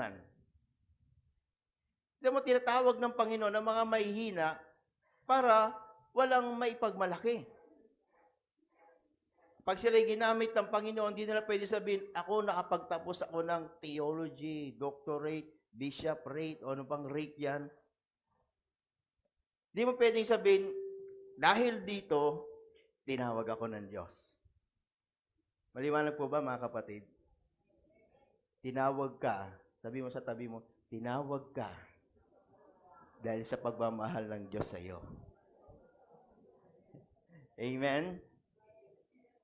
katarungan. Hindi mo tinatawag ng Panginoon ng mga mahihina para walang maipagmalaki. Pag sila'y ginamit ng Panginoon, hindi nila pwede sabihin, ako nakapagtapos ako ng theology, doctorate, bishop rate, o ano pang rate yan. Hindi mo pwedeng sabihin, dahil dito, tinawag ako ng Diyos. Maliwanag po ba mga kapatid? Tinawag ka, sabi mo sa tabi mo, tinawag ka dahil sa pagmamahal ng Diyos sa iyo. Amen?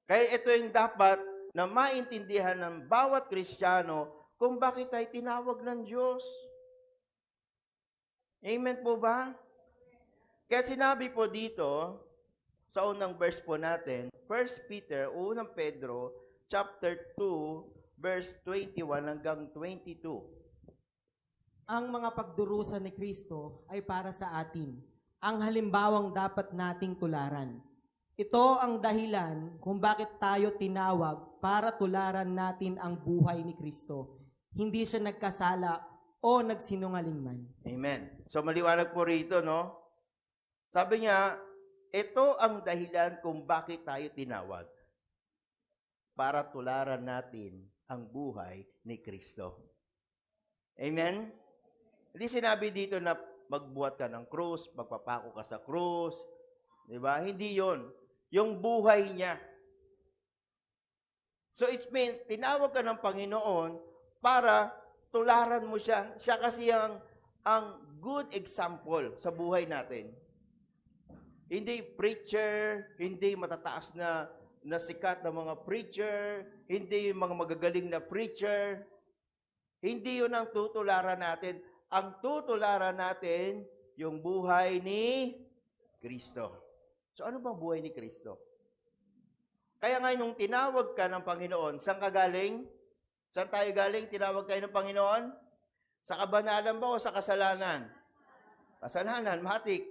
Kaya ito yung dapat na maintindihan ng bawat Kristiyano kung bakit tayo tinawag ng Diyos. Amen po ba? Kaya sinabi po dito, sa unang verse po natin, 1 Peter, unang Pedro, chapter 2, verse 21 hanggang 22. Ang mga pagdurusa ni Kristo ay para sa atin, ang halimbawang dapat nating tularan. Ito ang dahilan kung bakit tayo tinawag para tularan natin ang buhay ni Kristo. Hindi siya nagkasala o nagsinungaling man. Amen. So maliwanag po rito, no? Sabi niya, ito ang dahilan kung bakit tayo tinawag. Para tularan natin ang buhay ni Kristo. Amen? Hindi sinabi dito na magbuhat ka ng krus, magpapako ka sa krus. Di ba? Hindi yon. Yung buhay niya. So it means, tinawag ka ng Panginoon para tularan mo siya. Siya kasi ang, ang good example sa buhay natin. Hindi preacher, hindi matataas na na sikat na mga preacher, hindi yung mga magagaling na preacher. Hindi yun ang tutularan natin. Ang tutularan natin, yung buhay ni Kristo. So ano bang buhay ni Kristo? Kaya nga nung tinawag ka ng Panginoon, saan ka galing? Saan tayo galing? Tinawag kayo ng Panginoon? Sa kabanalan ba o sa kasalanan? Kasalanan, matik.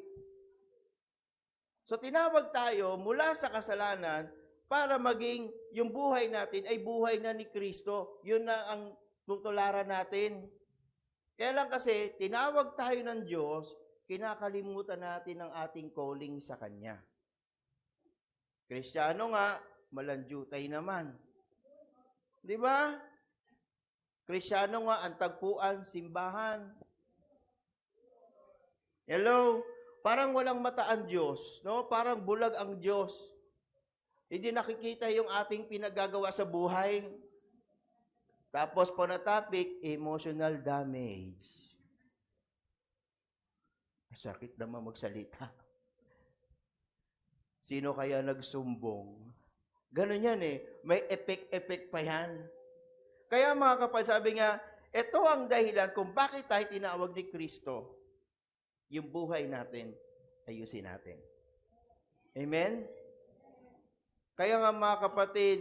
So tinawag tayo mula sa kasalanan para maging yung buhay natin ay buhay na ni Kristo. Yun na ang tutularan natin. Kaya lang kasi, tinawag tayo ng Diyos, kinakalimutan natin ang ating calling sa Kanya. Kristiyano nga, malanjutay naman. Di ba? Kristiyano nga, ang tagpuan, simbahan. Hello? Parang walang mata ang Diyos, no? Parang bulag ang Diyos. Hindi nakikita yung ating pinagagawa sa buhay. Tapos po na topic, emotional damage. Sakit naman magsalita. Sino kaya nagsumbong? Ganon yan eh. May epic-epic pa yan. Kaya mga kapal, sabi nga, ito ang dahilan kung bakit tayo tinawag ni Kristo. Yung buhay natin, ayusin natin. Amen? Kaya nga mga kapatid,